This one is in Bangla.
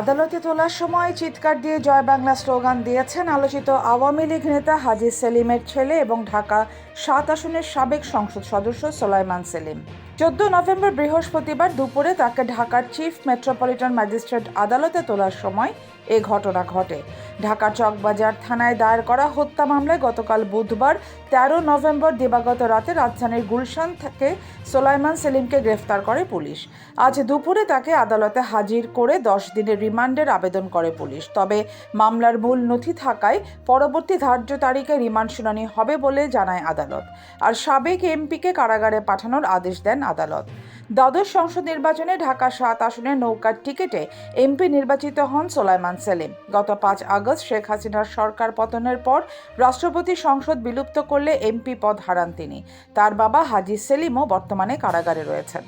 আদালতে তোলার সময় চিৎকার দিয়ে জয় বাংলা স্লোগান দিয়েছেন আলোচিত আওয়ামী লীগ নেতা হাজি সেলিমের ছেলে এবং ঢাকা সাত আসনের সাবেক সংসদ সদস্য সোলাইমান সেলিম। চোদ্দ নভেম্বর বৃহস্পতিবার দুপুরে তাকে ঢাকার চিফ মেট্রোপলিটন ম্যাজিস্ট্রেট আদালতে তোলার সময় এ ঘটনা ঘটে। ঢাকার চকবাজার থানায় দায়ের করা হত্যা মামলায় গতকাল বুধবার তেরো নভেম্বর দিবাগত রাতে রাজধানীর গুলশান থেকে সোলাইমান সেলিমকে গ্রেফতার করে পুলিশ। আজ দুপুরে তাকে আদালতে হাজির করে দশ দিনের রিমান্ডের আবেদন করে পুলিশ। তবে মামলার মূল নথি থাকায় পরবর্তী ধার্য তারিখে রিমান্ড শুনানি হবে বলে জানায় আদালত। আর সাবেক এমপিকে কারাগারে পাঠানোর আদেশ দেন আদালত। দ্বাদশ সংসদ নির্বাচনে ঢাকা সাত আসনের নৌকার টিকিটে এমপি নির্বাচিত হন সোলাইমান সেলিম। গত পাঁচ আগস্ট শেখ হাসিনার সরকার পতনের পর রাষ্ট্রপতি সংসদ বিলুপ্ত করলে এমপি পদ হারান তিনি। তার বাবা হাজি সেলিমও বর্তমানে কারাগারে রয়েছেন।